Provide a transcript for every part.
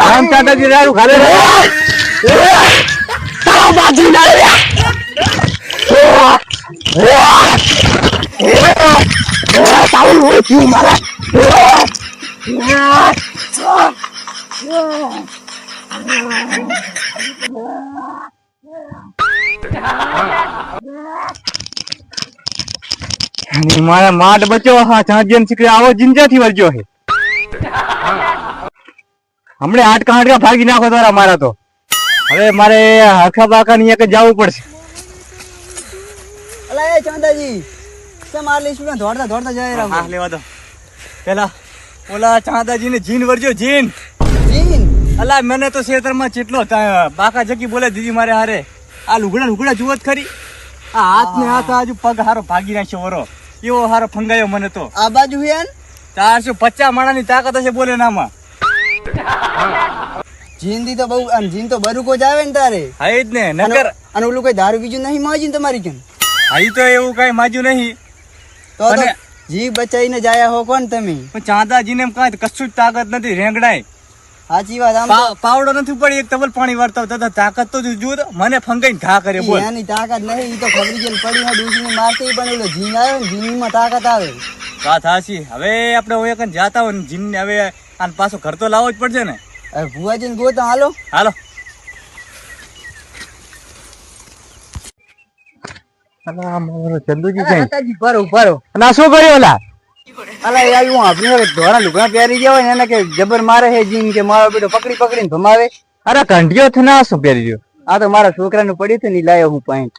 રામ ચાટાજી રાડું ખાલે તારા બાજુ ના અલ્યા તારું ઓછું મારા મારા માટ બચો હા ચાંદિયન શીખરે આવો જિંજાથી વરજો હે હમણે આટકા આટકા ભાગી નાખો તારા મારા તો. હવે મારે હરખા બાકા ની એક જવું પડશે. અલા એ ચાંદાજી કેમ માર લઈશું ને દોડતા દોડતા જાય હા લેવા દો. પેલા ઓલા ચાંદાજી ને જીન વરજો જીન જીન. અલા મને તો ખેતરમાં ચેટલો બાકા જકી બોલે દીદી મારે હારે. આ લુગડા લુગડા જુઓ જ ખરી. આ હાથ ને હાથ આજુ પગ હારો ભાગી નાખ્યો વરો. એવો હારો ફંગાયો મને તો. આ બાજુ હેન ચારસો પચાસ માણાની તાકાત હશે બોલે નામાં જિંદી તો બહુ આમ જીન તો બરુકો જ આવે ને તારે. હા જ ને નગર નકર અને ઓલું કઈ દારૂ બીજું નહીં માજી તમારી કેમ? હા તો એવું કઈ માજ્યું નહીં. તો જીવ બચાઈને જાયા હો કોણ તમે? પણ ચાંદાજીને એમ કાંઈ કશું જ તાકાત નથી રેંગડાય સાચી વાત આમ પાવડો નથી પડી એક તબલ પાણી વાળતા તો તાકાત તો જુઓ મને ફંગાઈને ઘા કરે બોલ. એની તાકાત નહીં ઈ તો ખબરી ગયેલ પડી હા ડૂસીને મારતી પણ એલો જીન આવે ને જીનમાં તાકાત આવે. વાત હાચી. હવે આપણે ઓય કન જાતા હોય ને જીનને હવે આને પાછો ઘર તો લાવવો જ પડશે ને. હવે ભુવાજીને ગોતા હાલો. હાલો. ચંદુજી ભરો ભરો ના શું કર્યું ઓલા અલા એ આવ્યું આપણે હવે ધોરા લુગડા પહેરી ગયા હોય ને એને કે જબર મારે હે જીન કે મારો બેટો પકડી પકડીને ભમાવે. અરે કંઢિયો થી ના શું પહેરી ગયો? આ તો મારા છોકરાનું પડ્યું હતું ને લાયો હું પાઈન્ટ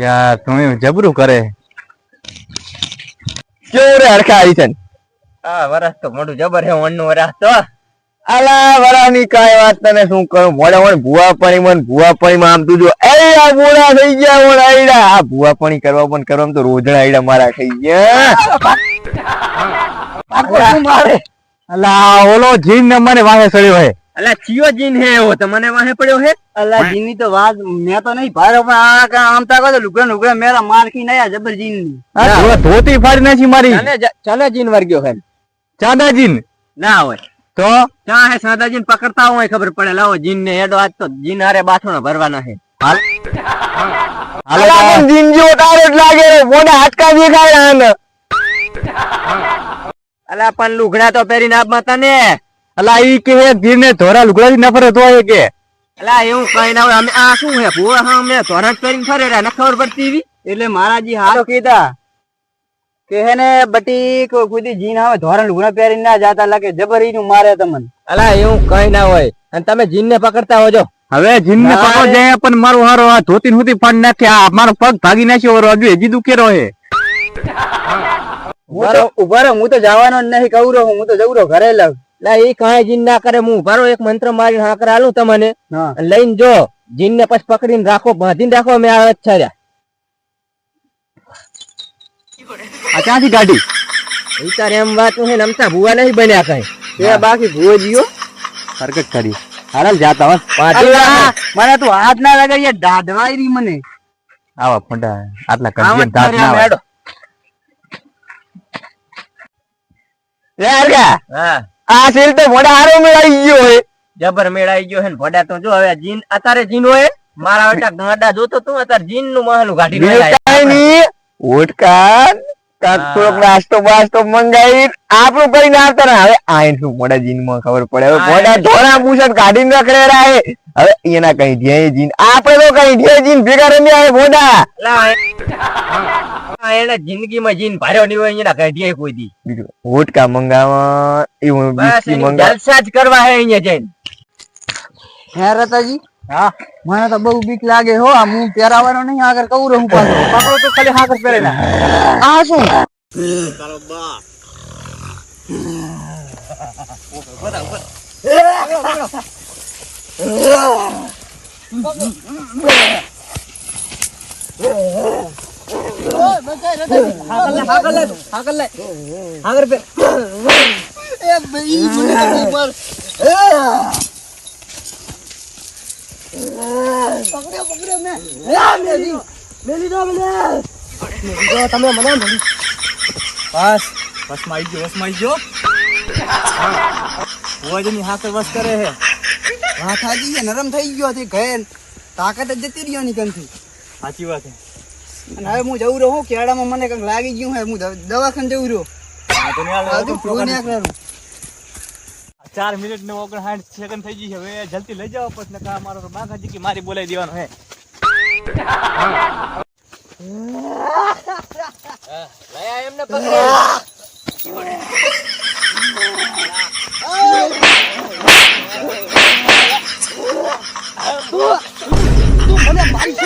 યાર તું જબરું કરે. કેવું રે હરખા આવી છે હા વરસ તો મોટું જબર હે વણનું વરસ તો. અલા વરાની કઈ વાત તને શું કરું? મોડે મોડે ભૂવા પાણી મન ભૂવા પાણી માં આમ તું જો એ આ બોડા થઈ ગયા ઓલા આઈડા આ ભૂવા પાણી કરવા પણ કરવા તો રોજણા આઈડા મારા થઈ ગયા. મારે? અલા ઓલો જીન ને મને વાહે સડ્યો હે. અલા ચિયો જીન હે એવો તો મને વાહે પડ્યો હે? અલા જીની તો વાત મેં તો નહીં ભારે પણ આ કા આમ તો લુગડા લુગડા મેરા મારકી નયા જબર જીનની. આ ધોતી ફાડી નાખી મારી. ચાલે જીન વર્ગ્યો હે? ચાંદા જીન. ના હોય. તો? ક્યાં હે સાદા પકડતા હોય ખબર પડે. લાવો જીન ને હેડો. આજ તો જીન હારે બાથોણા ભરવાના હે અલા પણ જીન જેવો તારે જ લાગે રે. મોઢે હાડકા દેખાય આને. અલા પણ લુગડા તો પહેરીને આપમાં તને. અલા ઈ કે જીન ને ધોરા લુગડા થી નફરત હોય કે? અલા એવું કઈ ના હોય. અમે આ શું હે? ભૂવા હા અમે પહેરીને ફરે રે ન ખબર પડતી એટલે મારાજી હારો કીધા. કે હે ને બટી કોઈ જીન આવે ધોરણ લુગડા પહેરી ના જાતા લાગે જબરી નું મારે તમને. અલા એવું કઈ ના હોય. અને તમે જીન ને પકડતા હોજો. હવે જીન ને પકડો જાય પણ મારો હારો આ ધોતી ને ફાડ નાખે આ મારો પગ ભાગી નાખ્યો વરો હજુ હજી દુખેરો હે. ઊભા રહો હું તો જવાનો જ નહીં કહું રહું હું તો જઉં રહો ઘરે લઉં લા એ કાંઈ જીન ના કરે હું ઉભારો એક મંત્ર મારી હાકર આલું તમને. લઈને જો જીન ને પછી પકડીને રાખો બાંધીને રાખો મેં આ છાર્યા. આ ક્યાંથી ગાડી વિચાર એમ વાત હું ને અમતા ભૂવા નહીં બન્યા કઈ. એ બાકી ભૂવો જીઓ હરકત કરી. હાલ જાતા હો. મને તું હાથ ના લગાડી દાદવાઈ રહી મને. આવા ફંડા આટલા આવા દાદ ના આવે. લે હરખા, હા. આ સીલ તો મોડા હારો મેળાઈ ગયો હે. જબર મેળાઈ ગયો હે ને ભડા તો જો હવે જીન અત્યારે જીન હોય? મારા બેટા ગાડા જોતો તું અત્યારે જીનનું મહાનું કાઢી મેળાઈ ઓટકાન. થોડોક નાસ્તો બાસ્તો મંગાવી આપણું આવતા હવે આઈન શું મોઢા જીનમાં ખબર પડે. હવે હા, ધોળા પૂછત કાઢીને રખડેલા હે. હવે એના કઈ ધ્યેય જીન. આપણે તો કઈ ધ્યેય જીન ભેગા રમ્યા હે મોઢા. એને જિંદગીમાં જીન ભાર્યો નહીં હોય એના કોઈ દી. બીજું હોટકા મંગાવા એવું બસ મંગાવા જલસા જ કરવા હે અહીંયા જઈને. હે રતાજી? હા? મને તો બહુ બીક લાગે હો આ હું પહેરાવાનો નહીં આગળ કહું રહું પાછો. પાકડો તો ખાલી હાકર પહેરે ના આ શું? તારો બાપ આગળ પે એ ભાઈ પકડ્યો પકડ્યો મેં મેલી મેલી દો મને ગયા નરમ થઈ ગયો હતી ઘેર. તાકાત જ જતી રહ્યો નીકળતી સાચી વાત છે અને હવે હું જવું રહું કેળામાં મને કંઈક લાગી ગયું હે હું દવાખાને જવું રહ્યો ચાર મિનિટ ને ઓગણસાઠ સેકન્ડ થઈ ગઈ હવે જલ્દી લઈ જાઓ, પછી નકા મારો તો બાગાજી કે મારી બોલાવી દેવાનો હે. એમને પકડે તું મને મારી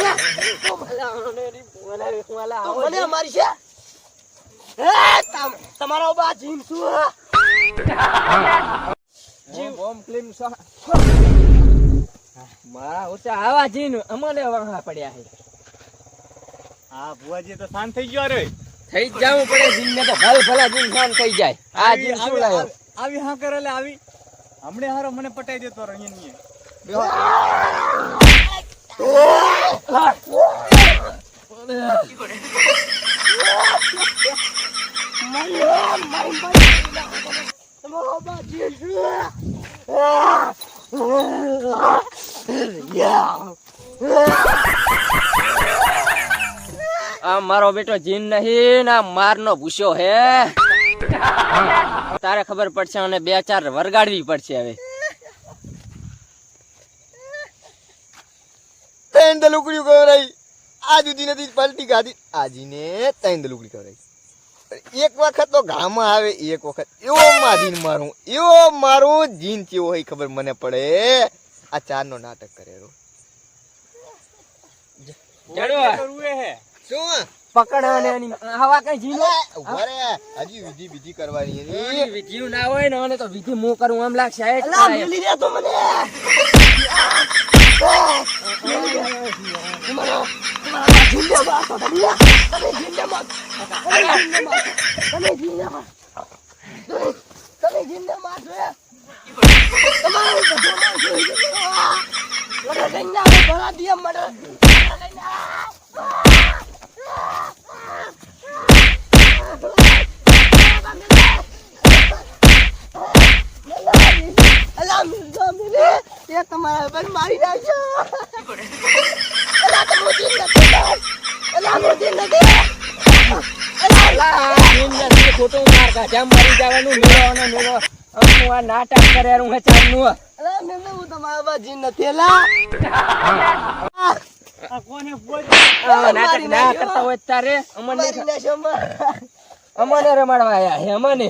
મારી બા જીમ શું ઓમ ક્લીમ સ્વાહા મારા ઓછા આવા જીન અમને વાહા પડ્યા છે હા ભુવાજી તો શાંત થઈ ગયો રે થઈ જ જવું પડે જીન તો ભલ ભલા જીન શાંત થઈ જાય આ જીન શું લાવ્યો આવી- હા કરે લે આવી હમણે હારો મને પટાઈ દેતો રહ્યો અહીંયા મારી બા જીન શું મારો બેટો જીન નહીં, ના માર નો ભૂસ્યો હે. તારે ખબર પડશે અને બે ચાર વરગાડવી પડશે હવે. ત્રણ દલુકડીઓ કવરાઈ આ જુદી નથી, પલટી ખાધી. આજીને ત્રણ દલુકડી કવરાઈ એક વખત તો ગામમાં આવે એક વખત. એવો મારીને મારું એવો મારું જીન કેવો હોય ખબર મને પડે. આ ચાર નો નાટક કરેલો હજી વિધિ વિધિ કરવાની વિધિ ના હોય ને અને તો વિધિ હું કરું એમ લાગશે આ એક અલા થાય. મેલી દે તો મને અલા મિર્ઝા મિલે એ તમારા પર મારી નાખજો અલા તો મોતી નથી અલા મોતી નથી અલા, જીન નથી, ખોટું માર. અમને રમાડવા આયા અમને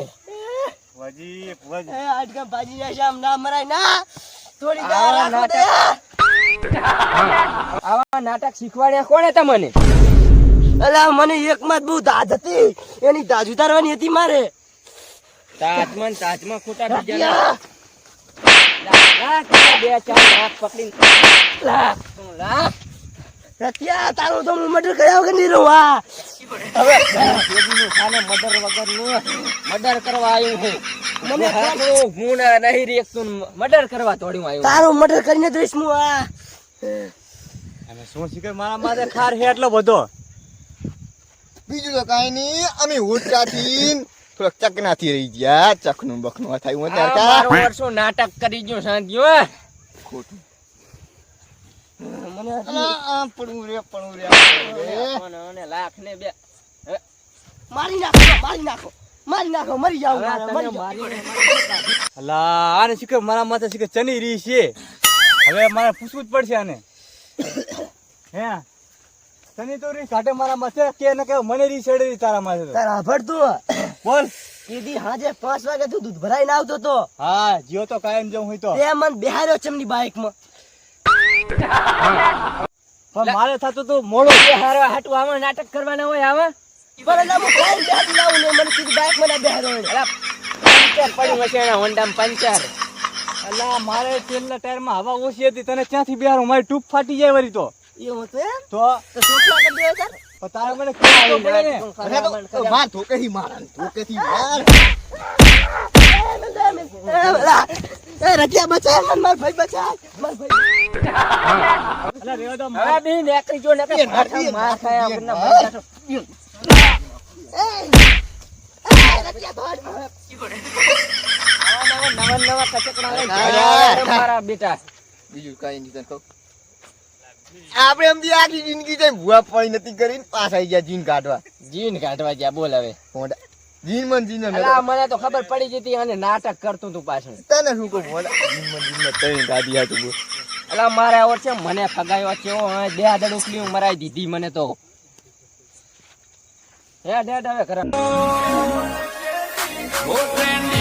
ભાજી ના મરાય ના થોડી આવા નાટક શીખવાડ્યા કોણે તમને અલા મને એક માં બહુ દાદ હતી. એની દાજ ઉતારવાની હતી મારે. તાજમાં તાજમાં ખોટા બીજા બે ચાર લાખ પકડીને. લાખ, લાખ? રતિયા તારું તો હું મર્ડર કર્યા વગર નહીં રહું. હવે બેબીનું ખાને મર્ડર વગરનું મર્ડર કરવા આવ્યું છે. મને હાથનું ગુણ નહીં રેખતું મર્ડર કરવા તોડ્યું આવ્યું. તારું મર્ડર કરીને દઈશ હું આ. અને શું શીખર મારા માથે ખાર હે એટલો બધો. બીજું તો કાંઈ નહીં અમે હુટકાથી થોડાક ચકનાથી રહી ગયા. ચકનું બકનું થાય હું નાટક કરી ગયું શાંતિઓ ખોટું. મારી નાખો મારી નાખો મારી નાખો મરી જાવ હવે મારે, તમે મરી જાવ. મારી અલા આને શીખર મારા માથે શીખર ચની રહી છે? હવે મારે પૂછવું જ પડશે આને. હે? ચની તો રી કાઢે મારા માથે કે ને કે મને રી રહી તારા માથે તારા ભરતું બોલ. કીધી હાજે પાંચ વાગે તું દૂધ ભરાઈને આવતો તો. હા જીઓ તો કાયમ જવું હોય તો. તે મન બેહાર્યો ચમની બાઇકમાં પણ મારે થતું તું મોડું. કે હારો હાટું આમાં નાટક કરવાના હોય આમાં. પણ એટલે હું કાંઈ બેહાડી લાવું ને મને કીધું બાઇકમાં ના બેહાર્યો અલા, પંચર પડ્યું હશે એના હોન્ડામાં પંચર. અલા મારે તેલના ટાયરમાં હવા ઓછી હતી તને ક્યાંથી બેહારો? મારી ટૂપ ફાટી જાય વરી તો. એવું હતું એમ? તો? તો સોચવા કરી દેવો સર તારે મને કહેવું તો પડે ને? અરે તો- તો માર ધોકેથી માર ધોકેથી માર. એ, મેં એમ- એ, અલા, એ રજિયા બચાય માર ભાઈ બચાય માર ભાઈ. અલા રેવા દો હવે બી નેકરી જો નેકરી માથા માર ખાયા વગરના મર જાશો. આવા નવા નવા નવા કચકડા લઈને હા. ઘરે મારા બેટા. બીજું કઈ નહીં તને કહું. આપણે એમ આખી જિંદગી જઈ ભૂવા પડી નથી કરીને પાસ આવી ગયા જીન કાઢવા. જીન કાઢવા ગયા બોલ હવે. મોઢા જીન મન જીન અલા મને તો ખબર પડી જતી અને નાટક કરતું તું પાછું તને શું કહું? તઈ હતું બોલ. અલા મારે આવો છે મને ફગાયો બે આદડ ઉકલી મરાઈ દીધી મને તો. હે ડેડ હવે ટ્રેન્ડિંગ